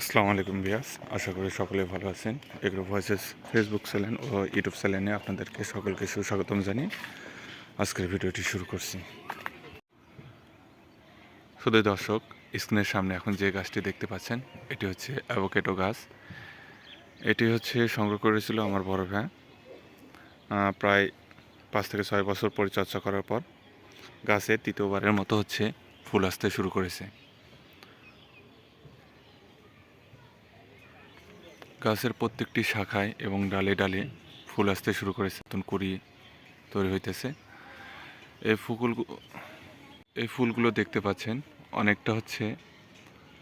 আসসালামু আলাইকুম বিয়াস আশা করি সকলে ভালো আছেন। এগ্রো ভয়েসেস ফেসবুক চ্যানেল ও ইউটিউব চ্যানেলে আপনাদেরকে সকলকে সুস্বাগতম জানিয়ে আজকের ভিডিওটি শুরু করছি। শুধু দর্শক, স্ক্রিনের সামনে এখন যে গাছটি দেখতে পাচ্ছেন, এটি হচ্ছে অ্যাভোকেটো গাছ। এটি হচ্ছে সংগ্রহ করেছিল আমার বড় ভাই। প্রায় পাঁচ থেকে ছয় বছর পরিচর্যা করার পর গাছে তৃতীয়বারের মতো হচ্ছে ফুল আসতে শুরু করেছে। গাছের প্রত্যেকটি শাখায় এবং ডালে ডালে ফুল আসতে শুরু করেছে নতুন কুড়ি তৈরি হইতেছে। এই ফুলগুলো এই ফুলগুলো দেখতে পাচ্ছেন, অনেকটা হচ্ছে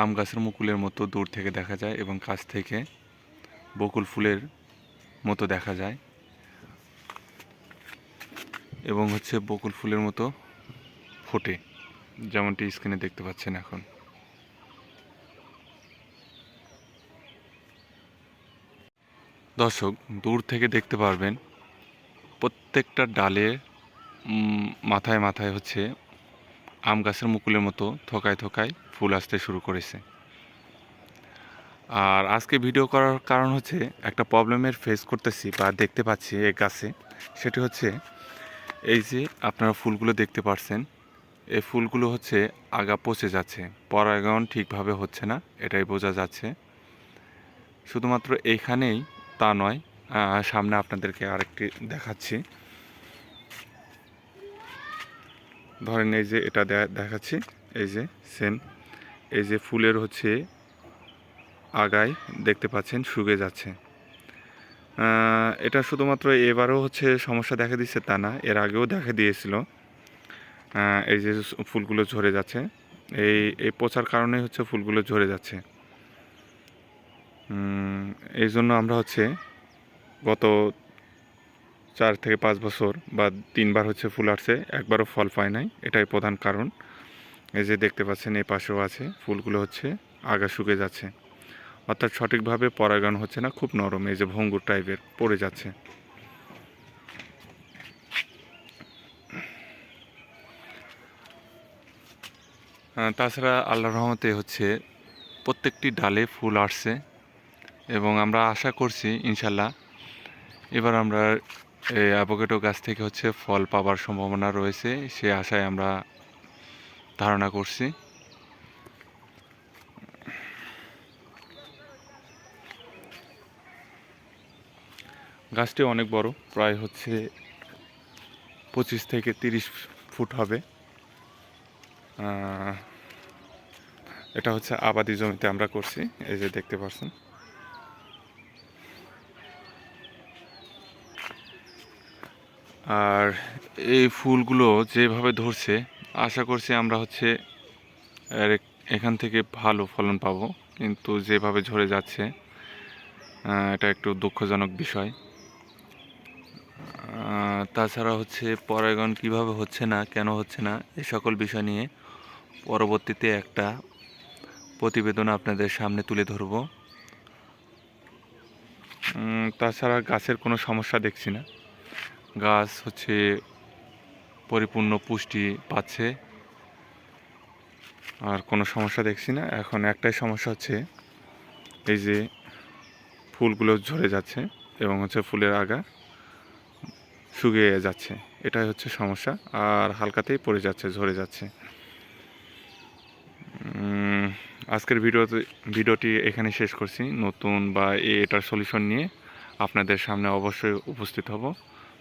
আম গাছের মুকুলের মতো দূর থেকে দেখা যায় এবং কাছ থেকে বকুল ফুলের মতো দেখা যায়। এবং হচ্ছে বকুল ফুলের মতো ফোটে, যেমনটি স্ক্রিনে দেখতে পাচ্ছেন এখন। দর্শক, দূর থেকে দেখতে পারবেন প্রত্যেকটা ডালে মাথায় মাথায় হচ্ছে আম গাছের মুকুলের মতো থোকায় থোকায় ফুল আসতে শুরু করেছে। আর আজকে ভিডিও করার কারণ হচ্ছে একটা প্রবলেমের ফেস করতেছি বা দেখতে পাচ্ছি এই গাছে। সেটি হচ্ছে এই যে আপনারা ফুলগুলো দেখতে পারছেন, এই ফুলগুলো হচ্ছে আগা পচে যাচ্ছে। পরাগায়ন ঠিকভাবে হচ্ছে না, এটাই বোঝা যাচ্ছে। শুধুমাত্র এইখানেই তা নয়। সামনে আপনাদেরকে আরেকটি দেখাচ্ছি। ধরেন এই যে এটা দেখাচ্ছি, এই যে, সেম। এই যে ফুলের হচ্ছে আগায় দেখতে পাচ্ছেন, শুকে যাচ্ছে। এটা শুধুমাত্র এবারও হচ্ছে সমস্যা দেখা দিচ্ছে তা না, এর আগেও দেখা দিয়েছিল। এই যে ফুলগুলো ঝরে যাচ্ছে, এই এই পচার কারণে হচ্ছে ফুলগুলো ঝরে যাচ্ছে। এই জন্য আমরা হচ্ছে গত চার থেকে পাঁচ বছর বা তিনবার হচ্ছে ফুল আসছে, একবারও ফল পায় নাই, এটাই প্রধান কারণ। এই যে দেখতে পাচ্ছেন, এই পাশেও আছে, ফুলগুলো হচ্ছে আগা শুকে যাচ্ছে। অর্থাৎ সঠিকভাবে পরাগায়ন হচ্ছে না, খুব নরম, এই যে ভঙ্গুর টাইপের, পড়ে যাচ্ছে। তাছাড়া আল্লাহ রহমতে হচ্ছে প্রত্যেকটি ডালে ফুল আসছে। এবং আমরা আশা করছি, ইনশাল্লাহ। এবার আমরা অ্যাভোকেটো গাছ থেকে হচ্ছে ফল পাবার সম্ভাবনা রয়েছে, সে আশায় আমরা ধারণা করছি। গাছটি অনেক বড়, প্রায় হচ্ছে পঁচিশ থেকে তিরিশ ফুট হবে। এটা হচ্ছে আবাদি জমিতে আমরা করছি, এই যে দেখতে পাচ্ছেন। আর এই ফুলগুলো যেভাবে ধরছে, আশা করছি আমরা হচ্ছে এখান থেকে ভালো ফলন পাবো। কিন্তু যেভাবে ঝরে যাচ্ছে এটা একটু দুঃখজনক বিষয়। তাছাড়া হচ্ছে পরাগন কীভাবে হচ্ছে না, কেন হচ্ছে না এই সকল বিষয় নিয়ে পরবর্তীতে একটা প্রতিবেদন আপনাদের সামনে তুলে ধরব। তাছাড়া গাছের কোনো সমস্যা দেখছি না। গাছ হচ্ছে পরিপূর্ণ পুষ্টি পাচ্ছে। আর কোনো সমস্যা দেখছি না। এখন একটাই সমস্যা হচ্ছে এই যে ফুলগুলো ঝরে যাচ্ছে এবং হচ্ছে ফুলের আগা শুকিয়ে যাচ্ছে। এটাই হচ্ছে সমস্যা। আর হালকাতেই পড়ে যাচ্ছে, ঝরে যাচ্ছে। আজকের ভিডিওতে ভিডিওটি এখানে শেষ করছি। নতুন বা এটার সলিউশন নিয়ে আপনাদের সামনে অবশ্যই উপস্থিত হব।